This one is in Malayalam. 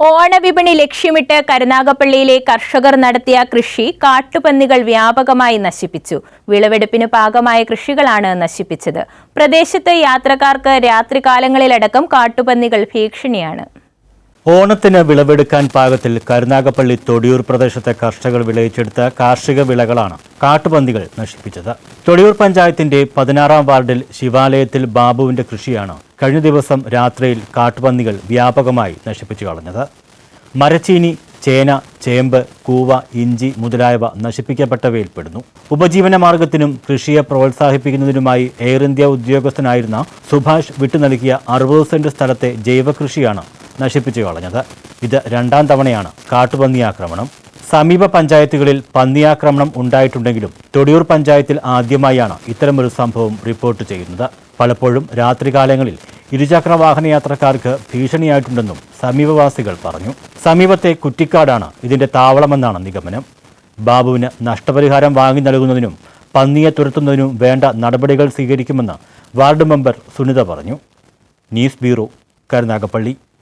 ഓണവിപണി ലക്ഷ്യമിട്ട് കരുനാഗപ്പള്ളിയിലെ കർഷകർ നടത്തിയ കൃഷി കാട്ടുപന്നികൾ വ്യാപകമായി നശിപ്പിച്ചു. വിളവെടുപ്പിന് പാകമായ കൃഷികളാണ് നശിപ്പിച്ചത്. പ്രദേശത്ത് യാത്രക്കാർക്ക് രാത്രികാലങ്ങളിലടക്കം കാട്ടുപന്നികൾ ഭീഷണിയാണ്. ഓണത്തിന് വിളവെടുക്കാൻ പാകത്തിൽ കരുനാഗപ്പള്ളി തൊടിയൂർ പ്രദേശത്തെ കർഷകർ വിളയിച്ചെടുത്ത കാർഷിക വിളകളാണ് കാട്ടുപന്നികൾ നശിപ്പിച്ചത്. തൊടിയൂർ പഞ്ചായത്തിന്റെ പതിനാറാം വാർഡിൽ ശിവാലയത്തിൽ ബാബുവിന്റെ കൃഷിയാണ് കഴിഞ്ഞ ദിവസം രാത്രിയിൽ കാട്ടുപന്നികൾ വ്യാപകമായി നശിപ്പിച്ചു കളഞ്ഞത്. മരച്ചീനി ചേന ചേമ്പ് കൂവ ഇഞ്ചി മുതലായവ നശിപ്പിക്കപ്പെട്ടവയിൽപ്പെടുന്നു. ഉപജീവന മാർഗത്തിനും കൃഷിയെ പ്രോത്സാഹിപ്പിക്കുന്നതിനുമായി എയർ ഇന്ത്യ ഉദ്യോഗസ്ഥനായിരുന്ന സുഭാഷ് വിട്ടുനൽകിയ അറുപത് സെന്റ് സ്ഥലത്തെ ജൈവകൃഷിയാണ് നശിപ്പിച്ചു കളഞ്ഞത്. ഇത് രണ്ടാം തവണയാണ് കാട്ടുപന്നി ആക്രമണം സമീപ പഞ്ചായത്തുകളിൽ പന്നിയാക്രമണം ഉണ്ടായിട്ടുണ്ടെങ്കിലും തൊടിയൂർ പഞ്ചായത്തിൽ ആദ്യമായാണ് ഇത്തരമൊരു സംഭവം റിപ്പോർട്ട് ചെയ്യുന്നത്. പലപ്പോഴും രാത്രികാലങ്ങളിൽ ഇരുചക്ര വാഹന യാത്രക്കാർക്ക് ഭീഷണിയായിട്ടുണ്ടെന്നും സമീപവാസികൾ പറഞ്ഞു. സമീപത്തെ കുറ്റിക്കാടാണ് ഇതിന്റെ താവളമെന്നാണ് നിഗമനം. ബാബുവിന് നഷ്ടപരിഹാരം വാങ്ങി നൽകുന്നതിനും പന്നിയെ തുരത്തുന്നതിനും വേണ്ട നടപടികൾ സ്വീകരിക്കുമെന്ന് വാർഡ് മെമ്പർ സുനിത പറഞ്ഞു. News bureau Karunagappally.